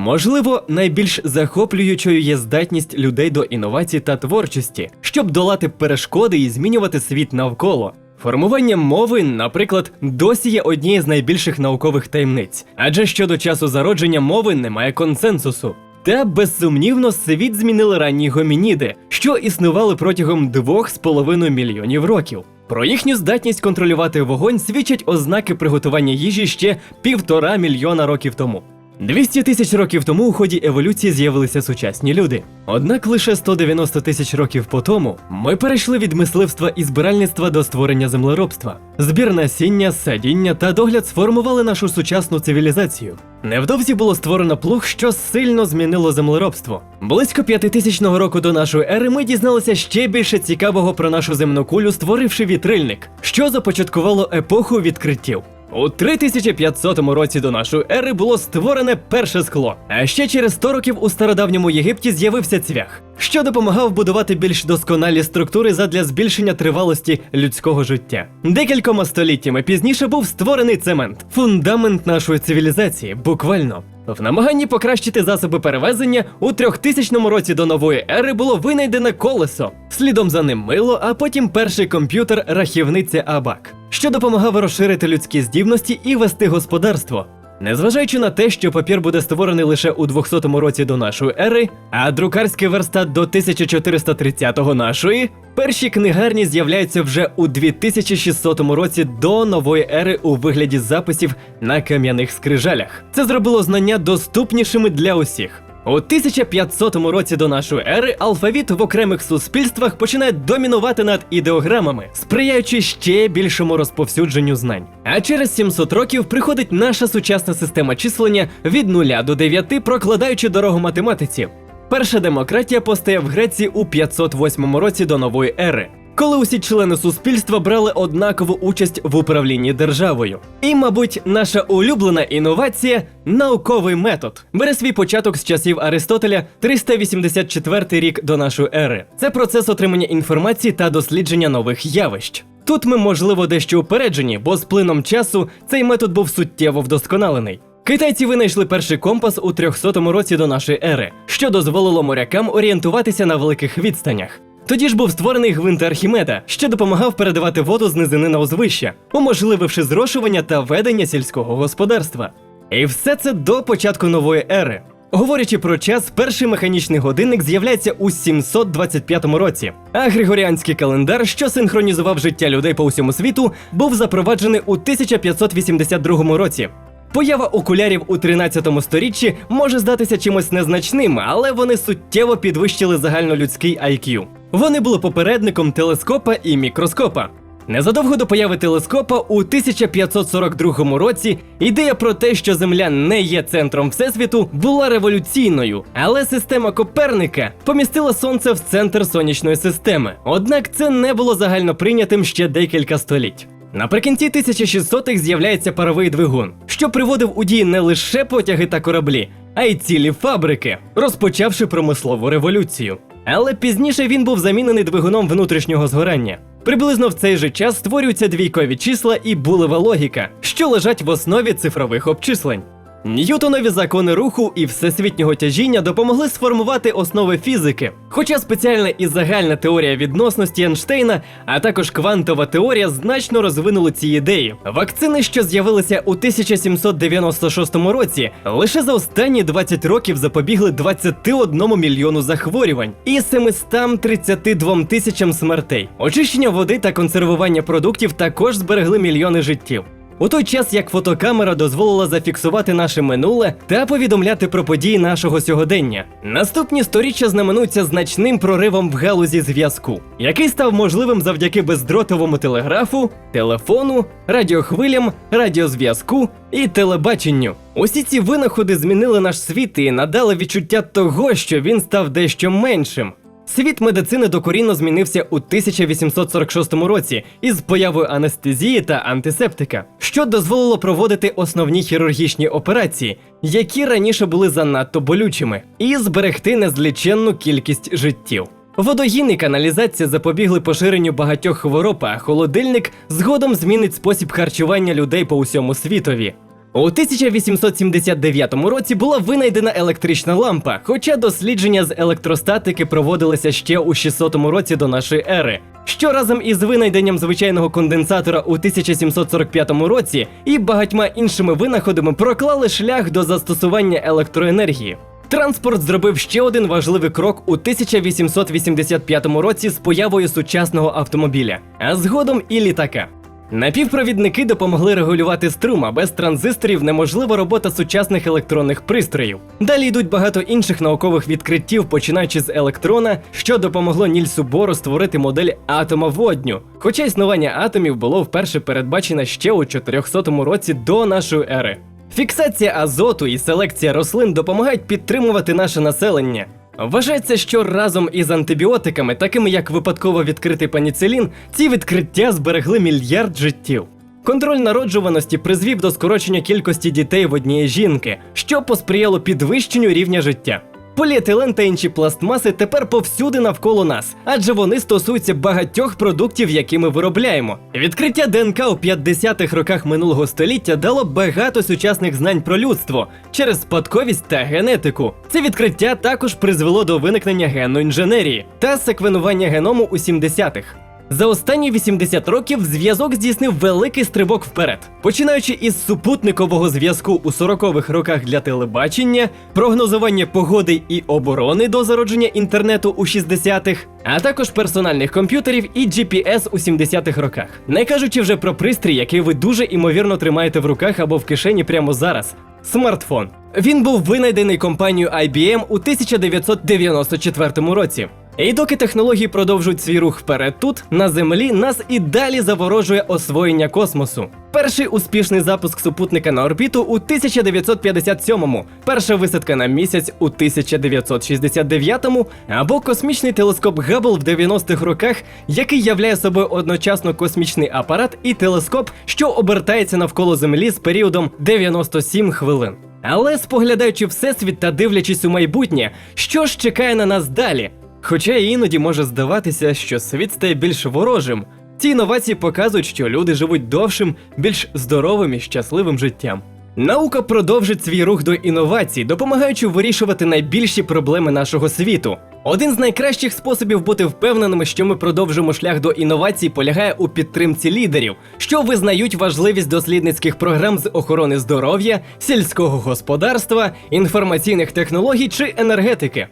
Можливо, найбільш захоплюючою є здатність людей до інновацій та творчості, щоб долати перешкоди і змінювати світ навколо. Формування мови, наприклад, досі є однією з найбільших наукових таємниць, адже щодо часу зародження мови немає консенсусу. Та безсумнівно світ змінили ранні гомініди, що існували протягом 2,5 мільйонів років. Про їхню здатність контролювати вогонь свідчать ознаки приготування їжі ще півтора мільйона років тому. 200 тисяч років тому у ході еволюції з'явилися сучасні люди. Однак лише 190 тисяч років по тому ми перейшли від мисливства і збиральництва до створення землеробства. Збір насіння, садіння та догляд сформували нашу сучасну цивілізацію. Невдовзі було створено плуг, що сильно змінило землеробство. Близько п'ятитисячного року до нашої ери ми дізналися ще більше цікавого про нашу земну кулю, створивши вітрильник, що започаткувало епоху відкриттів. У 3500 році до нашої ери було створене перше скло. А ще через 100 років у стародавньому Єгипті з'явився цвях, що допомагав будувати більш досконалі структури задля збільшення тривалості людського життя. Декількома століттями пізніше був створений цемент, фундамент нашої цивілізації, буквально. В намаганні покращити засоби перевезення у 3000 році до нової ери було винайдене колесо. Слідом за ним мило, а потім перший комп'ютер рахівниця Абак, що допомагав розширити людські здібності і вести господарство. Незважаючи на те, що папір буде створений лише у 200 році до нашої ери, а друкарський верстат до 1430 нашої, перші книгарні з'являються вже у 2600 році до нової ери у вигляді записів на кам'яних скрижалях. Це зробило знання доступнішими для усіх. У 1500 році до нашої ери алфавіт в окремих суспільствах починає домінувати над ідеограмами, сприяючи ще більшому розповсюдженню знань. А через 700 років приходить наша сучасна система числення від 0 до 9, прокладаючи дорогу математиці. Перша демократія постає в Греції у 508 році до нової ери. Коли усі члени суспільства брали однакову участь в управлінні державою. І, мабуть, наша улюблена інновація науковий метод бере свій початок з часів Аристотеля 384 рік до нашої ери. Це процес отримання інформації та дослідження нових явищ. Тут ми, можливо, дещо упереджені, бо з плином часу цей метод був суттєво вдосконалений. Китайці винайшли перший компас у 300 році до нашої ери, що дозволило морякам орієнтуватися на великих відстанях. Тоді ж був створений гвинт Архімеда, що допомагав передавати воду з низини на узвище, уможлививши зрошування та ведення сільського господарства. І все це до початку нової ери. Говорячи про час, перший механічний годинник з'являється у 725 році, а григоріанський календар, що синхронізував життя людей по усьому світу, був запроваджений у 1582 році. Поява окулярів у 13 сторіччі може здатися чимось незначним, але вони суттєво підвищили загальнолюдський IQ. Вони були попередником телескопа і мікроскопа. Незадовго до появи телескопа у 1542 році ідея про те, що Земля не є центром всесвіту, була революційною, але система Коперника помістила сонце в центр сонячної системи. Однак це не було загально прийнятим ще декілька століть. Наприкінці 1600-х з'являється паровий двигун, що приводив у дії не лише потяги та кораблі, а й цілі фабрики, розпочавши промислову революцію. Але пізніше він був замінений двигуном внутрішнього згорання. Приблизно в цей же час створюються двійкові числа і булева логіка, що лежать в основі цифрових обчислень. Ньютонові закони руху і всесвітнього тяжіння допомогли сформувати основи фізики. Хоча спеціальна і загальна теорія відносності Ейнштейна, а також квантова теорія значно розвинули ці ідеї. Вакцини, що з'явилися у 1796 році, лише за останні 20 років запобігли 21 мільйону захворювань і 732 тисячам смертей. Очищення води та консервування продуктів також зберегли мільйони життів. У той час як фотокамера дозволила зафіксувати наше минуле та повідомляти про події нашого сьогодення. Наступні сторіччя знаменуються значним проривом в галузі зв'язку, який став можливим завдяки бездротовому телеграфу, телефону, радіохвилям, радіозв'язку і телебаченню. Усі ці винаходи змінили наш світ і надали відчуття того, що він став дещо меншим. Світ медицини докорінно змінився у 1846 році із появою анестезії та антисептика, що дозволило проводити основні хірургічні операції, які раніше були занадто болючими, і зберегти незліченну кількість життів. Водогін і каналізація запобігли поширенню багатьох хвороб, а холодильник згодом змінить спосіб харчування людей по усьому світові. У 1879 році була винайдена електрична лампа, хоча дослідження з електростатики проводилися ще у 600 році до нашої ери. Що разом із винайденням звичайного конденсатора у 1745 році і багатьма іншими винаходами проклали шлях до застосування електроенергії. Транспорт зробив ще один важливий крок у 1885 році з появою сучасного автомобіля, а згодом і літака. Напівпровідники допомогли регулювати струм, а без транзисторів неможлива робота сучасних електронних пристроїв. Далі йдуть багато інших наукових відкриттів, починаючи з електрона, що допомогло Нільсу Бору створити модель атома водню. Хоча існування атомів було вперше передбачено ще у 400 році до нашої ери. Фіксація азоту і селекція рослин допомагають підтримувати наше населення. Вважається, що разом із антибіотиками, такими як випадково відкритий паніцилін, ці відкриття зберегли мільярд життів. Контроль народжуваності призвів до скорочення кількості дітей в однієї жінки, що посприяло підвищенню рівня життя. Поліетилен та інші пластмаси тепер повсюди навколо нас, адже вони стосуються багатьох продуктів, які ми виробляємо. Відкриття ДНК у 50-х роках минулого століття дало багато сучасних знань про людство через спадковість та генетику. Це відкриття також призвело до виникнення генної інженерії та секвенування геному у 70-х. За останні 80 років зв'язок здійснив великий стрибок вперед, починаючи із супутникового зв'язку у 40-х роках для телебачення, прогнозування погоди і оборони до зародження інтернету у 60-х, а також персональних комп'ютерів і GPS у 70-х роках. Не кажучи вже про пристрій, який ви дуже імовірно тримаєте в руках або в кишені прямо зараз. Смартфон. Він був винайдений компанією IBM у 1994 році. І доки технології продовжують свій рух вперед тут, на землі нас і далі заворожує освоєння космосу. Перший успішний запуск супутника на орбіту у 1957-му, перша висадка на місяць у 1969-му, або космічний телескоп Габл в 90-х роках, який являє собою одночасно космічний апарат і телескоп, що обертається навколо Землі з періодом 97 хвилин. Але споглядаючи всесвіт та дивлячись у майбутнє, що ж чекає на нас далі? Хоча іноді може здаватися, що світ стає більш ворожим. Ці інновації показують, що люди живуть довшим, більш здоровим і щасливим життям. Наука продовжить свій рух до інновацій, допомагаючи вирішувати найбільші проблеми нашого світу. Один з найкращих способів бути впевненими, що ми продовжимо шлях до інновацій, полягає у підтримці лідерів, що визнають важливість дослідницьких програм з охорони здоров'я, сільського господарства, інформаційних технологій чи енергетики.